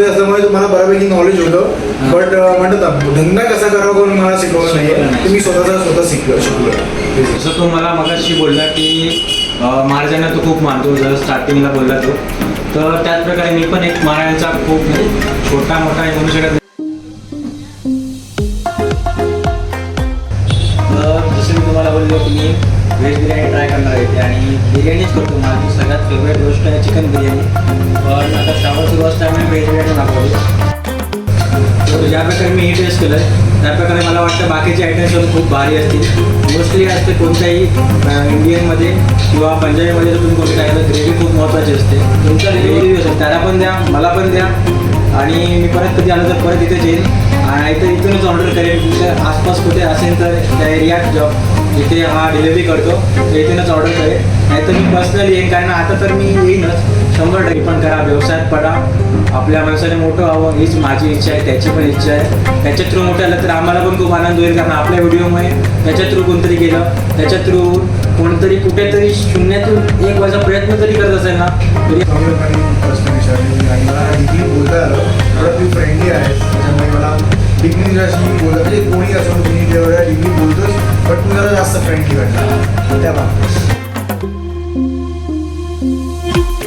असल्यामुळे तुम्हाला बऱ्यापैकी नॉलेज होतं. बट म्हणतात ना, धंदा कसा करावा कोण मला शिकवलं नाही. ते मी स्वतःचा स्वतः शिकलो शिकलो. जसं तो मला मगाशी बोलला की महाराजांना तो खूप मानतो. जर स्टार्टिंगला बोलला तो. तर त्याच प्रकारे मी पण एक महाराजांचा खूप म्हणजे छोटा मोठा म्हणू शकत जसं मी तुम्हाला बोललो मी व्हेज बिर्याणी ट्राय करणार आहे आणि बिर्याणीच करतो. माझी सगळ्यात फेवरेट गोष्ट आहे चिकन बिर्याणी. पण आता श्रावण सुरू असल्यामुळे व्हेज बिर्याणी मागवली. तर ज्या प्रकारे मी ही टेस्ट केलं आहे त्या प्रकारे मला वाटतं बाकीचे आयटम्स पण खूप भारी असतील. मोस्टली असते कोणत्याही इंडियनमध्ये किंवा पंजाबीमध्ये जर तुम्ही कोणतं काय ग्रेव्ही खूप महत्त्वाची असते. तुमचा रिव्ह्यू असेल त्याला पण द्या मला पण द्या. आणि मी परत कधी आलो तर परत इथेच येईल आणि तर इथूनच ऑर्डर करेन. तुमच्या आसपास कुठे असेल तर त्या एरियात जॉब इथे हा डिलिव्हरी करतो. तर इथूनच ऑर्डर नाही नाहीतर मी पर्सनली येईन कारण आता तर मी येईनच. शंभर टक्के पण करा व्यवसायात पडा. आपल्या माणसाने मोठं व्हावं हीच माझी इच्छा आहे त्याची पण इच्छा आहे. त्याच्या थ्रू मोठं आलं तर आम्हाला पण खूप आनंद होईल कारण आपल्या व्हिडिओमुळे त्याच्या थ्रू कोणतरी गेलं त्याच्या थ्रू कोणतरी कुठेतरी शून्यातून एक वाजा प्रयत्न तरी करत असेल ना. तरी बोलता आलं फ्रेंडली आहे त्याच्यामुळे मला डिग्री बोलत म्हणजे कोणी असो तुम्ही जेवढ्या डिग्री बोलतोच बट मी जरा जास्त फ्रेंडली वाटला त्या बाबतीत.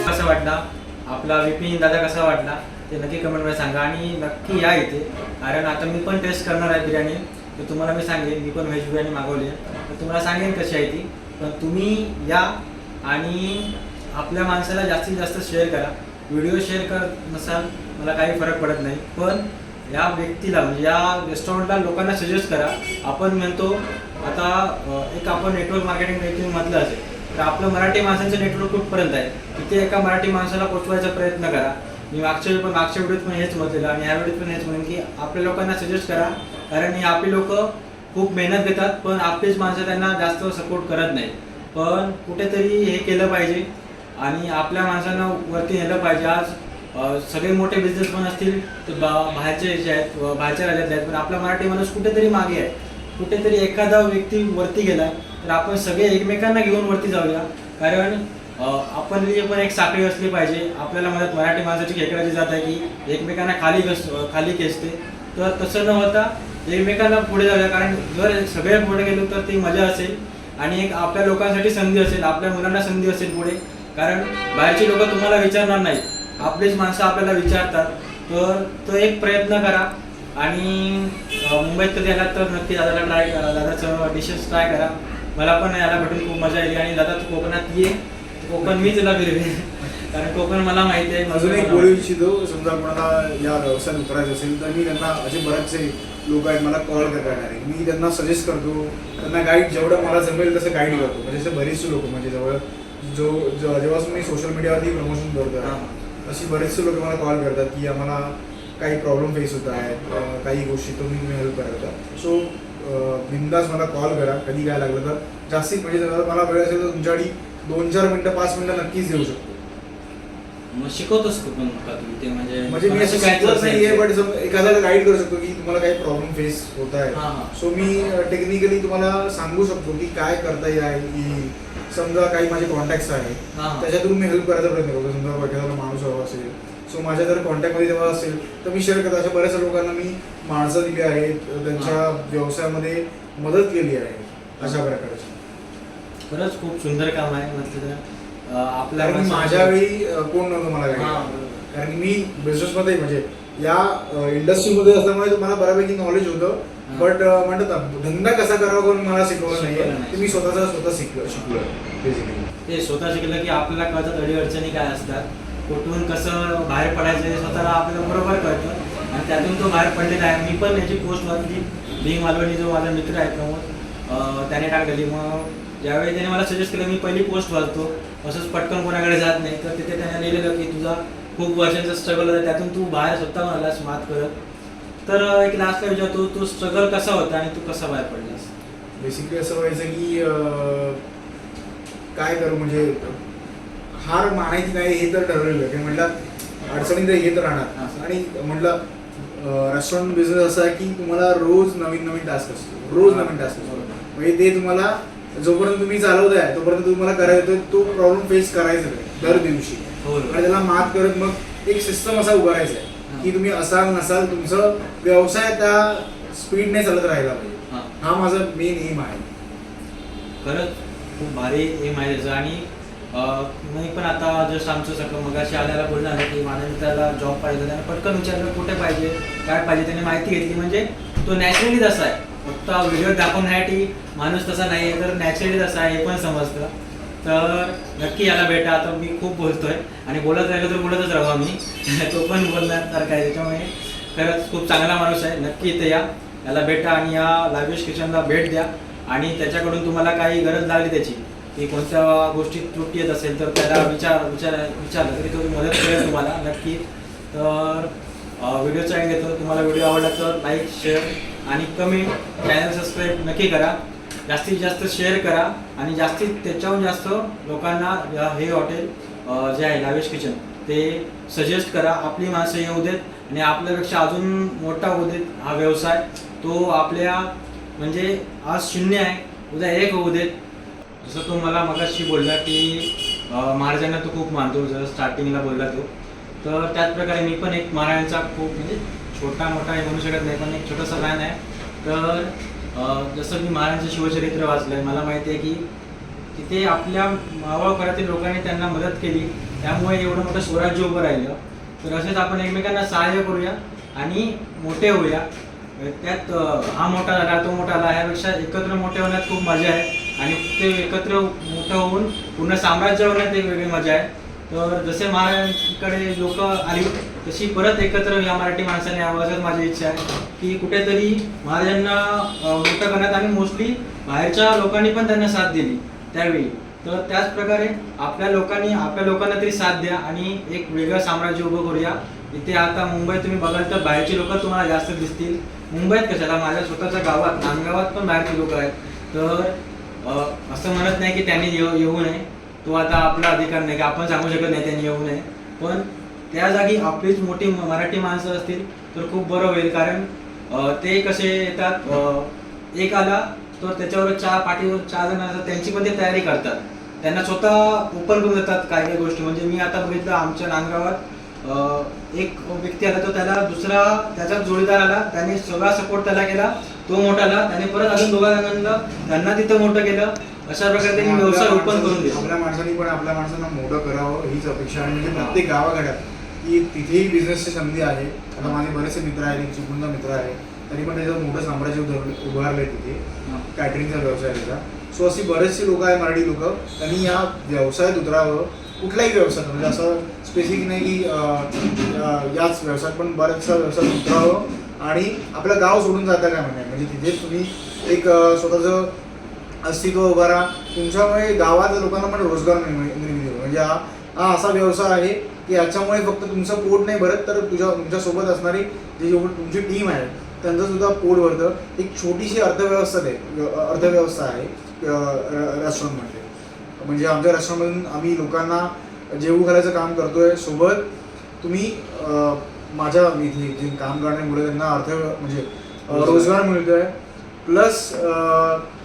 कसा वाटला? आपला विपिन दादा कसा वाटला? ते नक्की कमेंटमध्ये सांगा. आणि नक्की या इथे. कारण आता मी पण टेस्ट करणार आहे बिर्याणी. तर तुम्हाला मी सांगेन. मी पण व्हेज बिर्याणी मागवली आहे. तर तुम्हाला सांगेन कशी आहे ती. पण तुम्ही या आणि आपल्या माणसाला जास्तीत जास्त शेअर करा. व्हिडिओ शेअर करत नसाल मला काही फरक पडत नाही. पण या व्यक्तीला म्हणजे या रेस्टॉरंटला लोकांना सजेस्ट करा. आपण म्हणतो आता एक आपण नेटवर्क मार्केटिंग देखील म्हटलं असेल तर आपलं मराठी माणसांचं नेटवर्क कुठपर्यंत आहे? तिथे एका मराठी माणसाला पोचवायचा प्रयत्न करा. मी मागच्या वेळी पण मागच्या व्हिडिओत पण हेच म्हटलेलं आणि ह्या व्हिडिओत पण हेच म्हणेन की आपल्या लोकांना सजेस्ट करा. कारण हे आपली लोक खूप मेहनत घेतात पण आपलीच माणसं त्यांना जास्त सपोर्ट करत नाही पण कुठेतरी हे केलं पाहिजे आणि आपल्या माणसांना वरती नेलं पाहिजे. आज सगळे मोठे बिझनेसमॅन असतील तर बा- बाहेरचे जे आहेत बाहेरच्या राज्यातले आहेत पण आपला मराठी माणूस कुठेतरी मागे आहे. कुठेतरी एखादा व्यक्ती वरती गेला तर आपण सगळे एकमेकांना घेऊन वरती जाऊया. कारण आपण पण एक साखळी असली पाहिजे. आपल्याला मदत मराठी माणसाची खेकडाची जात आहे की एकमेकांना खाली घस खाली खेचते. तर तसं न होता एकमेकांना पुढे जाऊया. कारण जर सगळे पुढे गेलो तर ती मजा असेल आणि एक आपल्या लोकांसाठी संधी असेल आपल्या मुलांना संधी असेल पुढे. कारण बाहेरची लोक तुम्हाला विचारणार नाही आपलीच माणसं आपल्याला विचारतात. तर तो एक प्रयत्न करा. आणि मुंबईत कधी आलात तर नक्की दादाला ट्राय करा. दादाचं डिशेस ट्राय करा. मला पण याला भेटून खूप मजा येईल आणि दादा तू कोकणात ये. कोकण मी तुला फिरवे कारण कोकण मला माहिती आहे अजून एक बोलू इच्छितो समजा कोणाला या व्यवसायात उतरायचं असेल तर मी त्यांना असे बरेचसे लोक आहेत मला कॉल करणार मी त्यांना सजेस्ट करतो. त्यांना गाईड जेवढं मला जमेल तसं गाईड करतो. म्हणजे असे बरेचसे लोक म्हणजे जवळ जो जो- जेव्हापासून मी सोशल मीडियावरती प्रमोशन करतो हां. अशी बरेचसे लोक मला कॉल करतात की आम्हाला काही प्रॉब्लेम फेस होत आहेत काही गोष्टी तुम्ही हेल्प करायचा सो बिंदास मला कॉल करा कधी काय लागलं तर. जास्तीत म्हणजे मला वेळ असेल तर तुमच्याकडे दोन चार मिनटं पाच मिनटं नक्कीच देऊ शकतो. मग शिकवतोस तू पण का ते म्हणजे म्हणजे मी असं शिकवत नाहीये. बट एखाद्याला गाईड करू शकतो की तुम्हाला काही प्रॉब्लेम फेस होत आहे. सो मी टेक्निकली तुम्हाला सांगू शकतो की काय करता येईल की समजा काही माझे कॉन्टॅक्ट्स आहेत. हां, हां. त्याच्यातून मी हेल्प करायचा प्रयत्न करतो. समजा एखाद्याला माणूस हवा असेल सो माझ्या जर कॉन्टॅक्टमध्ये जेव्हा असेल तर मी शेअर करतो. अशा बऱ्याचशा लोकांना मी माणसं दिली आहेत. त्यांच्या व्यवसायामध्ये मदत केली आहे. अशा प्रकारची. खरंच खूप सुंदर काम आहे म्हटलं तर. आपल्या कारण माझ्या वेळी कोण नव्हतं मला. कारण मी बिझनेसमध्ये म्हणजे या इंडस्ट्रीमध्ये असल्यामुळे मला बऱ्यापैकी नॉलेज होतं. बट म्हणतात ना धंदा कसा करावा कोण मला शिकवलं नाही. ते मी स्वतःचा स्वतः शिकलो शिकलो बेसिकली ते स्वतः शिकलं की आपल्याला कळतात अडी अडचणी काय असतात. कुठून कसं बाहेर पडायचं हे स्वतःला आपल्याला बरोबर कळतं. आणि त्यातून तो बाहेर पडलेला आहे. मी पण याची पोस्ट वाचली बिंग मालवणी जो माझा मित्र आहे प्रमोद त्याने टाकलेली. मग ज्यावेळी त्याने मला सजेस्ट केलं मी पहिली पोस्ट वाचतो. असंच पटकन कोणाकडे जात नाही. तर तिथे त्याने लिहिलेलं की तुझा खूप वर्षांचा स्ट्रगल होता. त्यातून तू बाहेर स्वतः आलास मात करत. तर एक एक लास्टला विचारतो तो स्ट्रगल कसा होता आणि तू कसा बाहेर पडलास? बेसिकली असं व्हायचं की काय करू म्हणजे हार मानायची नाही हे तर ठरवलेलं की म्हटलं अडचणी तर येत हां. राहणार आणि म्हटलं रेस्टॉरंट बिझनेस असा आहे की तुम्हाला रोज नवीन नवीन टास्क असतो. रोज नवीन टास्क असतो. म्हणजे ते तुम्हाला जोपर्यंत तुम्ही चालवताय तोपर्यंत तुम्हाला करायचं तो- तो प्रॉब्लेम फेस करायचा दर दिवशी. हो आणि त्याला मात करत मग एक सिस्टम असा उभारायचा आहे की तुम्ही असाल नसाल तुमचं व्यवसाय त्या स्पीडने चालत राहिला पाहिजे. हा. हा माझा मेन एम आहे. खरंच खूप भारी एम आहे त्याचं. आणि नाही मी पण आता जस्ट आमचं सगळं मगाशी आल्याला बोलणार आलं की माझ्या मित्राला जॉब पाहिजे त्याने पटकन विचारलं कुठे पाहिजे काय पाहिजे? त्याने माहिती घेतली म्हणजे तो नॅचरली तसा आहे. फक्त व्हिडिओ दाखवण्यासाठी माणूस तसा नाही आहे तर नॅचरली तसा आहे हे पण समजतं. तर नक्की याला भेटा. आता मी खूप बोलतोय. आणि बोलत राहिलो तर बोलतच राहू आम्ही. तो पण बोलणार आहे त्याच्यामुळे खरंच खूप चांगला माणूस आहे. नक्की इथे या. याला भेटा आणि या लावेश किचनला भेट द्या. आणि त्याच्याकडून तुम्हाला काही गरज लागली त्याची की कोणत्या गोष्टीत त्रुटी येत असेल तर त्याला विचार विचार विचारलं तरी तो मदत करेल तुम्हाला. नक्की. तर व्हिडिओचा एंड येतो तुम्हाला व्हिडिओ आवडला तर लाईक शेअर आणि कमेंट चॅनल सबस्क्राईब नक्की करा. जास्तीत जास्त शेअर करा आणि जास्तीत त्याच्याहून जास्त लोकांना हे हॉटेल जे आहे लावेश किचन ते सजेस्ट करा. आपली माणसं येऊ देत आणि आपल्यापेक्षा अजून मोठा होऊ देत हा व्यवसाय. तो आपल्या म्हणजे आज शून्य आहे. उद्या एक होऊ देत. जसं तो मला मगाशी बोलला की महाराजांना तो खूप मानतो जसं स्टार्टिंगला बोलला तो. तर त्याच प्रकारे मी पण एक महाराजांचा खूप म्हणजे छोटा मोठा हे म्हणू शकत नाही पण एक छोटासा फॅन आहे. तर जसं मी महाराजांचं शिवचरित्र वाचलंय मला माहिती आहे की तिथे आपल्या मावळकरातील लोकांनी त्यांना मदत केली. त्यामुळे एवढं मोठं स्वराज्य उभं राहिलं. तर असेच आपण एकमेकांना सहाय्य करूया आणि मोठे होऊया. म्हणजे त्यात हा मोठा झाला तो मोठा आला ह्यापेक्षा एकत्र मोठे होण्यात खूप मजा आहे. आणि ते एकत्र मोठं होऊन पूर्ण साम्राज्य होण्यात एक वेगळी मजा आहे. तर जसे महाराजांकडे लोक आली तशी परत एकत्र या मराठी माणसाने यावं माझी इच्छा आहे की कुठेतरी महाराजांना मोठं करण्यात आणि मोस्टली बाहेरच्या लोकांनी पण त्यांना साथ दिली त्यावेळी. तर त्याच प्रकारे आपल्या लोकांनी आपल्या लोकांना तरी साथ द्या आणि एक वेगळं साम्राज्य उभं करूया. इथे आता मुंबईत तुम्ही बघाल तर बाहेरची लोक तुम्हाला जास्त दिसतील. मुंबईत कशाला? माझ्या स्वतःच्या गावात नांदगावात पण बाहेरचे लोक आहेत. तर असं म्हणत नाही की त्यांनी येऊ येऊ नये. तो आता आपला अधिकार नाही की आपण सांगू शकत नाही त्यांनी येऊ नये. पण त्या जागी आपलीच मोठी मराठी माणसं असतील तर खूप बरं होईल. कारण ते कसे येतात? एक आला तर त्याच्यावर चहा पाठीवर चार जण असतात त्यांची पण ते तयारी करतात. त्यांना स्वतः ओपन करून देतात काही काही गोष्टी. म्हणजे मी आता बघितलं आमच्या नांदगावात एक व्यक्ती आला तो त्याला दुसरा त्याचा जोडीदार आला त्याने सगळा सपोर्ट त्याला केला तो मोठा आला त्याने परत अजून दोघा जणांना त्यांना तिथं मोठं केलं अशा प्रकारे त्यांनी व्यवसाय ओपन करून दिला. आपल्या माणसांनी पण आपल्या माणसांना मोठं करावं हीच अपेक्षा आहे. म्हणजे प्रत्येक गावागाड्यात की तिथेही बिझनेसची संधी आहे. आता माझे बरेचसे मित्र आहेत चिपळूणचा मित्र आहे. त्यांनी पण त्याचं मोठं साम्राज्य उभारलं उभारलंय तिथे. कॅटरिंगचा व्यवसाय आहे त्याचा. सो अशी बरेचसे लोक आहेत मराठी लोक. त्यांनी या व्यवसायात उतरावं. कुठलाही व्यवसाय म्हणजे असं स्पेसिफिक नाही की याच व्यवसायात पण बराचसा व्यवसाय उतरावं आणि आपलं गाव सोडून जाता काय म्हणे? म्हणजे तिथे तुम्ही एक स्वतःचं अस्तित्व उभा राहा. तुमच्यामुळे गावात लोकांना पण रोजगार निर्मिती म्हणजे हा हा असा व्यवसाय आहे की याच्यामुळे फक्त तुमचं पोट नाही भरत तर तुझ्या तुमच्यासोबत असणारी जी तुमची टीम आहे त्यांचं सुद्धा पोट भरतं. एक छोटीशी अर्थव्यवस्था आहे अर्थव्यवस्था आहे रेस्टॉरंटमध्ये म्हणजे आमच्या रेस्टॉरंटमधून आम्ही लोकांना जेवू घालायचं काम करतोय. सोबत तुम्ही माझ्या जे काम करण्यामुळे त्यांना अर्थ म्हणजे रोजगार. मिळतोय. प्लस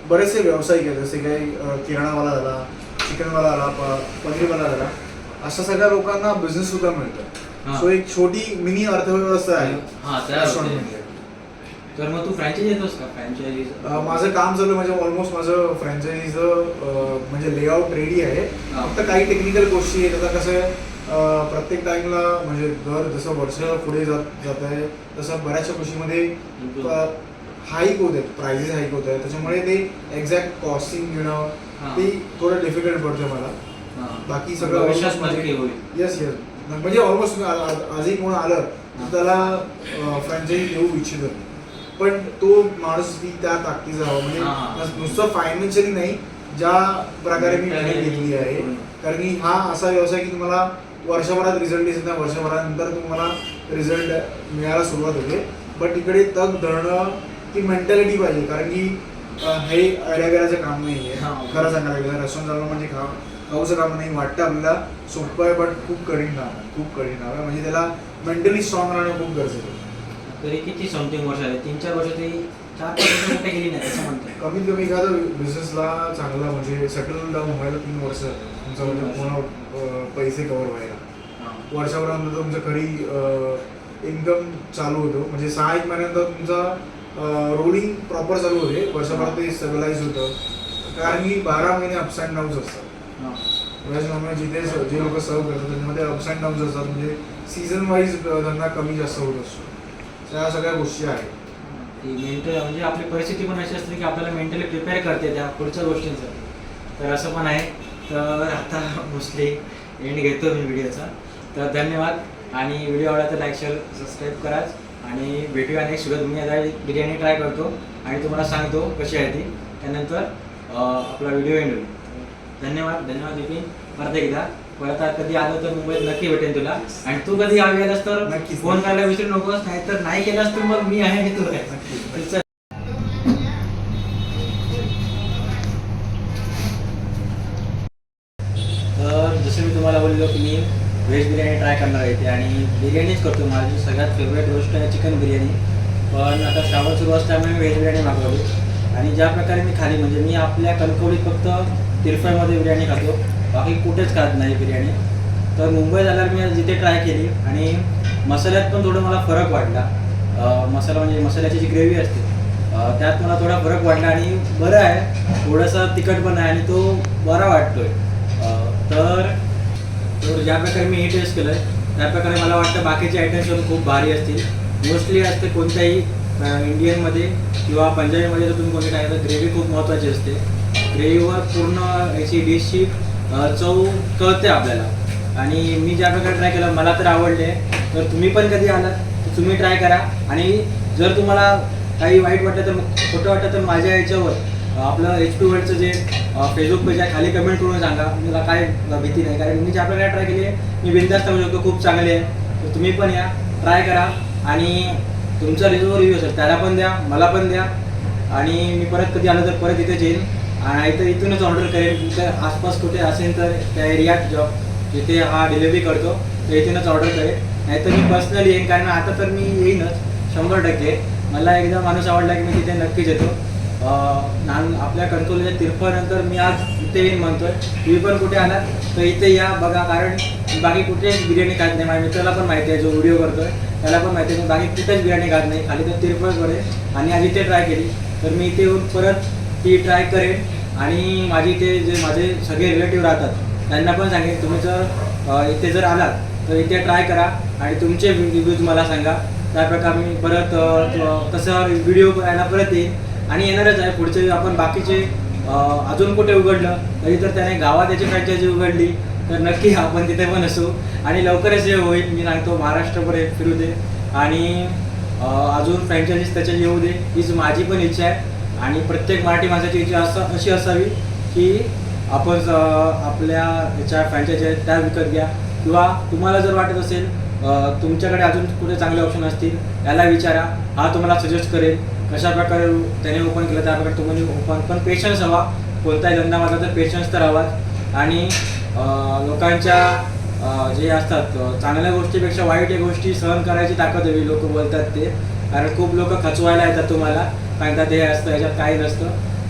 बरेचसे व्यावसायिक आहेत जसे काही किराणावाला झाला चिकनवाला प- पनीरवाला झाला. अशा सगळ्या लोकांना बिझनेस सुद्धा मिळतो. सो एक छोटी मिनी अर्थव्यवस्था आहे हा तयार होते. रेस्टॉरंटमध्ये तर मग तू फ्रँचायझी येतोस का? फ्रँचायझी अं, माझं काम चालू आहे, म्हणजे ऑलमोस्ट माझं फ्रँचायझीचं म्हणजे लेआउट रेडी आहे. हा. फक्त काही टेक्निकल गोष्टी आहेत. आता कसं आहे अं, प्रत्येक टाइमला म्हणजे दर जसं वर्ष पुढे जात जात आहे तसं बऱ्याचशा गोष्टीमध्ये हाईक होत आहेत. प्राइजेस हाईक होत आहेत. त्याच्यामुळे ते एक्झॅक्ट कॉस्टिंग घेणं हा. ते थोडं डिफिकल्ट पडतं मला. बाकी सगळं विश्वास almost नक्की होईल. येस येस म्हणजे ऑलमोस्ट आजही कोण आलं तर त्याला फ्रँचायझी देऊ इच्छित. पण तो माणूस ती त्या ताकदीचा हवा म्हणजे हा, हा. नुसतं फायनान्शियली नाही ज्या प्रकारे मी ट्रेनिंग घेतली आहे. कारण की हा असा व्यवसाय की तुम्हाला वर्षभरात रिझल्ट दिसत नाही. वर्षभरानंतर तुम्हाला रिझल्ट मिळायला सुरुवात होते. बट इकडे तग धरणं ती मेंटॅलिटी पाहिजे. कारण की हे अड्यागऱ्याचं काम नाही आहे. हा. खरं सांगायला गेलं रेस्टॉरंट चालवणं म्हणजे खा खाऊचं काम नाही. वाटतं आपल्याला. सोपं आहे बट खूप कठीण काम आहे. खूप कठीण काम आहे. म्हणजे त्याला मेंटली स्ट्रॉंग राहणं खूप गरजेचं आहे. तरी किती समथिंग वर्ष आले तीन चार वर्ष तरी चार पाच वर्ष कुठे गेली नाही असं म्हणतात. कमीत कमी एखादा बिझनेसला चांगला म्हणजे सेटल डाऊन व्हायला तीन वर्ष. तुमचं म्हणजे पूर्ण पैसे कव्हर व्हायला. हा. वर्षाभरानंतर तुमचं खरी इन्कम चालू होतो. म्हणजे सहा एक महिन्यानंतर तुमचा रोलिंग प्रॉपर चालू होते. वर्षभर ते स्टेबलाइज होतं. कारण की बारा महिने अप्स अँड डाऊन्स असतात. हा. नॉनव्हेज जिथे जे लोक सर्व करतात त्याच्यामध्ये अप्स अँड डाऊन्स असतात. म्हणजे सीझन वाईज धंदा कमी जास्त होत असतो. त्या सगळ्या गोष्टी आहेत. ती मेंटल म्हणजे आपली परिस्थिती पण अशी असते की आपल्याला मेंटली प्रिपेअर करते त्या पुढच्या गोष्टींचं. तर असं पण आहे. तर आता मोस्टली एंड घेतो मी व्हिडिओचा. तर धन्यवाद. आणि व्हिडिओ आवडला तर लाईक शेअर सबस्क्राईब कराच आणि भेटूया नेक्स्ट व्हिडिओ मी आता बिर्याणी ट्राय करतो. आणि तुम्हाला सांगतो कशी आहे ती. त्यानंतर आपला व्हिडिओ एंड होईल. धन्यवाद. धन्यवाद विपिन. परत एकदा. आता कधी आलं तर मुंबईत नक्की भेटेन तुला. आणि तू कधी गावी गेलास तर नक्कीच. फोन करायला विसरू नकोस नाही तर नाही केलास तर मग मी आहे तू आहे तर जसं मी तुम्हाला बोललो की मी व्हेज बिर्याणी ट्राय करणार आहे ते आणि बिर्याणीच करतो. माझी सगळ्यात फेवरेट गोष्ट आहे चिकन बिर्याणी. पण आता श्रावण सुरू असल्यामुळे मी व्हेज बिर्याणी मागवली आणि ज्या प्रकारे मी खाली म्हणजे मी आपल्या कणकवलीत फक्त तिरफळमध्ये बिर्याणी खातो. बाकी कुठेच खात नाही बिर्याणी. तर मुंबईत आल्यावर मी जिथे ट्राय केली आणि मसाल्यात पण थोडं मला फरक वाटला. मसाला म्हणजे मसाल्याची जी ग्रेव्ही असते त्यात मला थोडा फरक वाटला आणि बरं आहे. थोडासा तिखट पण आहे आणि तो बरा वाटतोय. तर तर ज्या प्रकारे मी हे टेस्ट केलं आहे त्या प्रकारे मला वाटतं बाकीचे आयटम्स पण खूप भारी असतील. मोस्टली असते कोणत्याही इंडियनमध्ये किंवा पंजाबीमध्ये जर तुम्ही कोणते टाकलं ग्रेव्ही खूप महत्त्वाची असते. ग्रेव्हीवर पूर्ण याची डिशची चव कळते आपल्याला. आणि मी ज्या प्रकारे ट्राय केलं मला तर आवडले. तर तुम्ही पण कधी आलात तर तुम्ही ट्राय करा. आणि जर तुम्हाला काही वाईट वाटलं तर खोटं वाटलं तर माझ्या याच्यावर आपलं एच पी वर्ल्डचं जे फेसबुक पेज आहे खाली कमेंट करून सांगा. मला काय भीती नाही. कारण मी ज्या प्रकारे ट्राय केली आहे मी बिंदास्त म्हणू शकतो खूप चांगली आहे. तर तुम्ही पण या ट्राय करा. आणि तुमचा रिव्ह्यू रिव्ह्यू असेल त्याला पण द्या मला पण द्या. आणि मी परत कधी आलो तर परत इथेच येईन. आणि तर इथूनच ऑर्डर करेल. तर आसपास कुठे असेल तर त्या एरियात जॉब जिथे हा डिलिव्हरी करतो तर इथूनच ऑर्डर करेल. नाहीतर मी पर्सनली येईन. कारण आता तर मी येईनच. शंभर टक्के. मला एकदा माणूस आवडला की मी तिथे नक्कीच येतो. नान आपल्या कणकवलीच्या तिरफानंतर मी आज इथे येईन म्हणतोय. तुम्ही पण कुठे आलात तर इथे या. बघा कारण बाकी कुठेच बिर्याणी खात नाही. माझ्या मित्राला पण माहिती आहे जो व्हिडिओ करतोय त्याला पण माहिती आहे. बाकी कुठेच बिर्याणी खात नाही. खाली तर तिरफळकडे आणि आज इथे ट्राय केली. तर मी इथे येऊन परत ती ट्राय करेन. आणि माझी इथे जे माझे सगळे रिलेटिव्ह राहतात त्यांना पण सांगेन तुम्ही जर इथे जर आलात तर इथे ट्राय करा आणि तुमचे रिव्ह्यूज मला सांगा. त्याप्रकारे मी परत तसं व्हिडिओ करायला परत येईन. आणि येणारच आहे पुढचे आपण बाकीचे अजून कुठे उघडलं तरी तर त्याने गावात त्याची फ्रँचायझी उघडली तर नक्की आपण तिथे पण असू. आणि लवकरच जे होईल मी सांगतो महाराष्ट्रपर्यंत फिरू दे. आणि अजून फ्रँचायझीस त्याच्या येऊ दे हीच माझी पण इच्छा आहे. आणि प्रत्येक मराठी माणसाची इच्छा असं अशी असावी की आपण आपल्या ह्याच्या फ्रँचायझी आहेत त्या विकत घ्या. किंवा तुम्हाला जर वाटत असेल तुमच्याकडे अजून कुठे चांगले ऑप्शन असतील याला विचारा. हा तुम्हाला सजेस्ट करेल. कशा प्रकारे त्याने ओपन केलं त्या प्रकारे तुम्ही ओपन पण पेशन्स हवा. कोणताही धंदा माझा तर पेशन्स तर हवाच. आणि लोकांच्या जे असतात चांगल्या गोष्टीपेक्षा वाईट या गोष्टी सहन करायची ताकद हवी. लोक बोलतात ते. कारण खूप लोक खचवायला येतात तुम्हाला. सांगतात ध्येय असतं याच्यात काही नसतं.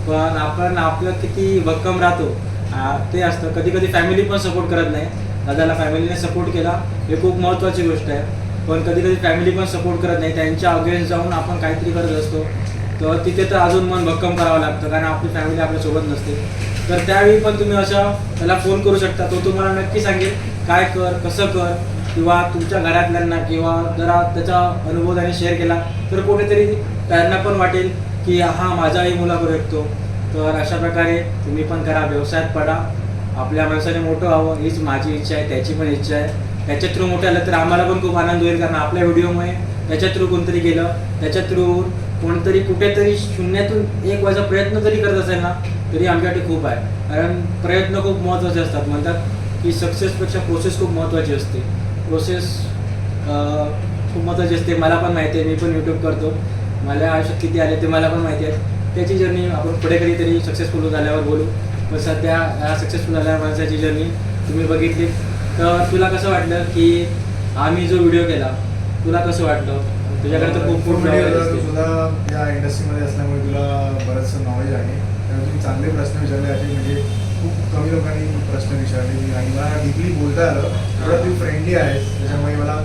पण आपण आपलं किती भक्कम राहतो ते असतं. कधी कधी फॅमिली पण सपोर्ट करत नाही. दादाला फॅमिलीने सपोर्ट केला हे खूप महत्त्वाची गोष्ट आहे. पण कधी कधी फॅमिली पण सपोर्ट करत नाही. त्यांच्या अगेन्स्ट जाऊन आपण काहीतरी करत असतो. तर तिथे तर अजून मन भक्कम करावं लागतं कारण आपली फॅमिली आपल्यासोबत नसते. तर त्यावेळी पण तुम्ही असं त्याला फोन करू शकता. तो तुम्हाला नक्की सांगेल काय कर कसं कर? किंवा तुमच्या घरातल्यांना किंवा जरा त्याचा अनुभव त्याने शेअर केला तर कुठेतरी त्यांना पण वाटेल की हा माझाही मुला करू शकतो तर अशा प्रकारे तुम्ही पण करा व्यवसायात पडा. आपल्या माणसाने मोठं व्हावं हीच माझी इच्छा आहे त्याची पण इच्छा आहे. त्याच्या थ्रू मोठं आलं तर आम्हाला पण खूप आनंद होईल कारण आपल्या व्हिडिओमुळे त्याच्या थ्रू कोणतरी गेलं त्याच्या थ्रू कोणतरी कुठेतरी शून्यातून एक वाजा प्रयत्न जरी करत असेल ना तरी आमच्यासाठी खूप आहे. कारण प्रयत्न खूप महत्त्वाचे असतात. म्हणतात की सक्सेसपेक्षा प्रोसेस खूप महत्त्वाची असते. प्रोसेस खूप महत्त्वाची असते. मला पण माहिती आहे मी पण यूट्यूब करतो. मला आयुष्यात किती आले ते मला पण माहिती आहे. त्याची जर्नी आपण पुढे कधीतरी सक्सेसफुल झाल्यावर बोलू. पण सध्या या सक्सेसफुल झाल्या माणसाची जर्नी तुम्ही बघितली. तर तुला कसं वाटलं की आम्ही जो व्हिडिओ केला तुला कसं वाटलं? तुझ्याकडे तर खूप खूप व्हिडिओ knowledge तू असते. सुद्धा या इंडस्ट्रीमध्ये असल्यामुळे तुला बरंचसं नॉलेज आहे. त्यामुळे तुम्ही चांगले प्रश्न विचारले. असे म्हणजे खूप कमी लोकांनी प्रश्न विचारले. आणि मला डीपली बोलता आलं. थोडा तू फ्रेंडली आहेस. त्याच्यामुळे मला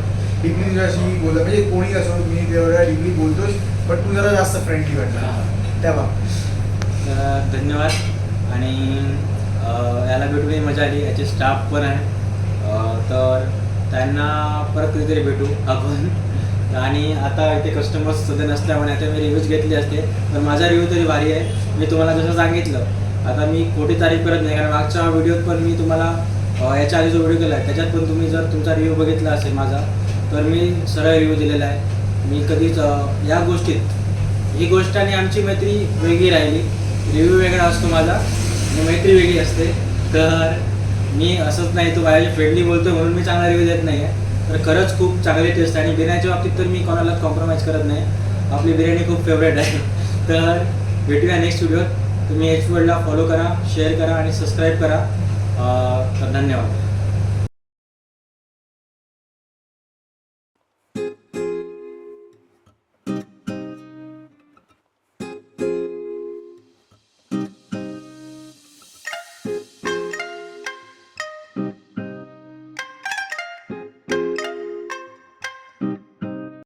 डीपली तुझ्याशी बोलत म्हणजे कोणी असो मी तेवढ्या डीपली बोलतोच. पण तू जरा जास्त फ्रेंडली वाटला तर धन्यवाद. आणि याला भेटूनही मजा आली. याचे स्टाफ पण आहे. तर त्यांना परत कधीतरी भेटू आपण. आणि आता इथे कस्टमर्स सध्या नसल्यामुळे आता मी रिव्ह्यूज घेतले असते. पण माझा रिव्ह्यू तरी भारी आहे. मी तुम्हाला जसं सांगितलं आता मी खोटी तारीफ करत नाही. कारण मागच्या व्हिडिओत पण मी तुम्हाला याच्या आधी जो व्हिडिओ केला आहे त्याच्यात पण तुम्ही जर तुमचा रिव्ह्यू बघितला असेल माझा तर मी सरळ रिव्ह्यू दिलेला आहे. मी कधीच या गोष्टीत ही गोष्ट आणि आमची मैत्री वेगळी राहिली. रिव्ह्यू वेगळा असतो माझा. आणि मैत्री वेगळी असते. तर मी असंच नाही तो बाहेर फ्रेंडली बोलतो म्हणून मी चांगला रिव्ह्यू देत नाही आहे तर खरंच खूप चांगली टेस्ट आणि बिर्याणीच्या बाबतीत तर मी कोणालाच कॉम्प्रोमाइज करत नाही. आपली बिर्याणी खूप फेवरेट आहे. तर भेटूया नेक्स्ट व्हिडिओत तुम्ही एच वर्ल्डला फॉलो करा शेअर करा आणि सबस्क्राईब करा. तर धन्यवाद.